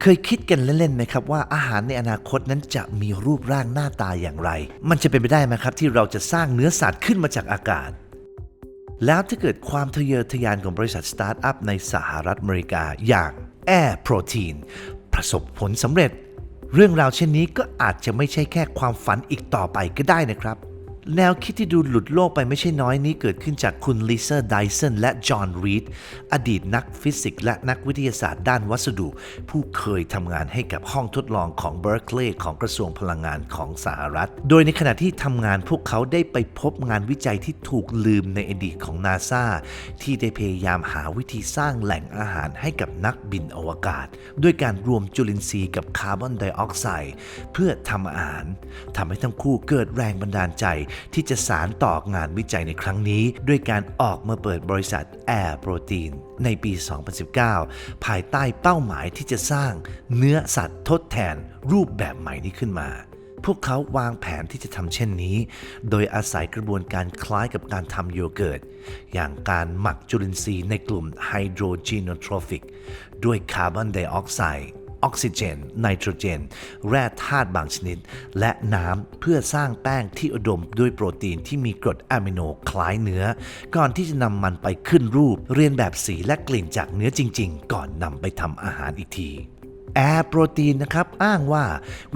เคยคิดกันเล่นๆไหมครับว่าอาหารในอนาคตนั้นจะมีรูปร่างหน้าตาอย่างไร มันจะเป็นไปได้ไหมครับ ที่เราจะสร้างเนื้อสัตว์ขึ้นมาจากอากาศ แล้วถ้าเกิดความทะเยอทะยานของบริษัทสตาร์ทอัพในสหรัฐอเมริกาอย่าง Air Protein ประสบผลสำเร็จ เรื่องราวเช่นนี้ก็อาจจะไม่ใช่แค่ความฝันอีกต่อไปก็ได้นะครับ แนวคิดที่ดูหลุดโลกไปไม่ใช่น้อยนี้เกิดขึ้นจากคุณลิซ่าไดสันและจอห์นรีดอดีตนักฟิสิกส์และนักวิทยาศาสตร์ด้านวัสดุ ผู้เคยทำงานให้กับห้องทดลองของเบ r ร์ l ลีย์ของกระทรวงพลังงานของสหรัฐ โดยในขณะที่ทำงานพวกเขาได้ไปพบงานวิจัยที่ถูกลืมในอดีตของนาซาที่ได้พยายามหาวิธีสร้างแหล่งอาหารให้กับนักบินอวกาศ ด้วยการรวมจุลินทรีย์กับคาร์บอนไดออกไซด์เพื่อทำอาหารทำให้ทั้งคู่เกิดแรงบันดาลใจที่จะสารต่องานวิจัยในครั้งนี้ ด้วยการออกมาเปิดบริษัท Air Protein ในปี 2019 ภายใต้เป้าหมายที่จะสร้างเนื้อสัตว์ทดแทนรูปแบบใหม่นี้ขึ้นมาพวกเขาวางแผนที่จะทำเช่นนี้ โดยอาศัยกระบวนการคล้ายกับการทำโยเกิร์ต อย่างการหมักจุลินทรีย์ในกลุ่มไฮโดรจีโนโทรฟิก ด้วยคาร์บอนไดออกไซด์ ออกซิเจน ไนโตรเจน แร่ธาตุบางชนิด และน้ำเพื่อสร้างแป้งที่อุดมด้วยโปรตีนที่มีกรดอะมิโนคล้ายเนื้อ ก่อนที่จะนำมันไปขึ้นรูป เรียนแบบสีและกลิ่นจากเนื้อจริง ๆ ก่อนนำไปทำอาหารอีกที แอร์โปรตีนนะครับ อ้างว่า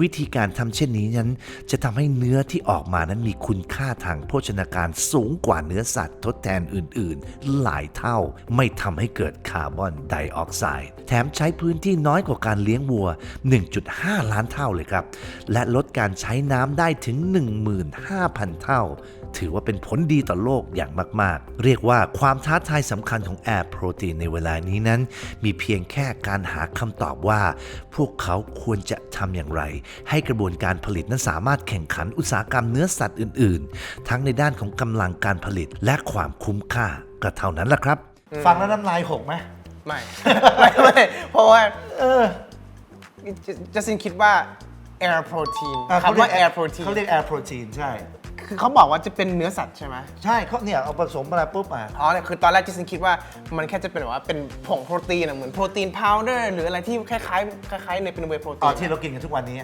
วิธีการทำเช่นนี้นั้น จะทำให้เนื้อที่ออกมานั้นมีคุณค่าทางโภชนาการสูงกว่าเนื้อสัตว์ทดแทนอื่น ๆ หลายเท่า ไม่ทำให้เกิดคาร์บอนไดออกไซด์แถมใช้พื้นที่น้อยกว่าการเลี้ยงวัว 1.5 ล้านเท่าเลยครับ และลดการใช้น้ำได้ถึง 15,000 เท่าถือว่าเป็นผลดีต่อโลกอย่างมาก ๆ เรียกว่าความท้าทายสำคัญของแอร์โปรตีนในเวลานี้นั้น มีเพียงแค่การหาคำตอบว่า พวกเขาควรจะทำอย่างไร ให้กระบวนการผลิตนั้นสามารถแข่งขันอุตสาหกรรมเนื้อสัตว์อื่น ๆ ทั้งในด้านของกำลังการผลิตและความคุ้มค่าก็เท่านั้นแหละครับ ฟังแล้วน้ำลายหกไหมไม่ ไม่ไม่เพราะว่าเออจัสตินคิดว่า air protein อะเขาคำเรียว่าก air protein เขาเรียกแอร์โปรตีนใช่ คือเขาบอกว่าจะเป็นเนื้อสัตว์ใช่ไหมใช่เขาเนี่ยเอาผสมมาแล้วปุ๊บอะอ๋อเนี่ยคือตอนแรกจัสตินคิดว่ามันแค่จะเป็นแบบว่าเป็นผงโปรตีนอะเหมือนโปรตีนพาวเดอร์หรืออะไรที่คล้ายๆคล้ายๆในเป็นเวย์โปรตีตอนที่เรากินกันทุกวันนี้ไ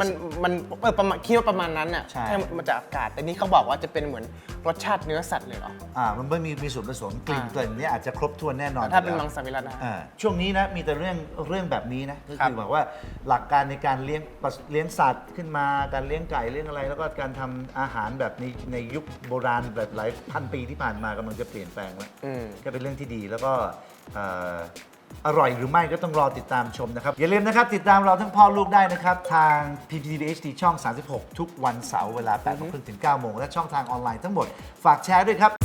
มันมันเออประมาณคิดว่าประมาณนั้นน่ะใช่ มาจากอากาศ แต่นี่เขาบอกว่าจะเป็นเหมือนรสชาติเนื้อสัตว์เลยเหรอ อ่ามันไม่มีมีส่วนผสมกลิ่นอ่า กลิ่นเนี้อาจจะครบถ้วนแน่นอนถ้าเป็นอยู่มัแล้วงสวิรัตนะฮะอ่าช่วงนี้นะมีแต่เรื่องเรื่องแบบนี้นะก็ครับคือแบบว่าหลักการในการเลี้ยงปะเลี้ยงสัตว์ขึ้นมาการเลี้ยงไก่เลี้ยงอะไร แล้วก็การทำอาหารแบบในในยุคโบราณแบบหลายพันปีที่ผ่านมากำลังจะเปลี่ยนแปลงแล้วอืม ก็เป็นเรื่องที่ดีแล้วก็เอ่อ อร่อยหรือไม่ก็ต้องรอติดตามชมนะครับ อย่าลืมนะครับ ติดตามเราทั้งพ่อลูกได้นะครับ ทาง PPTV HD ช่อง 36 ทุกวันเสาร์เวลา8โมงครึ่งถึง9โมงและช่องทางออนไลน์ทั้งหมด ฝากแชร์ด้วยครับ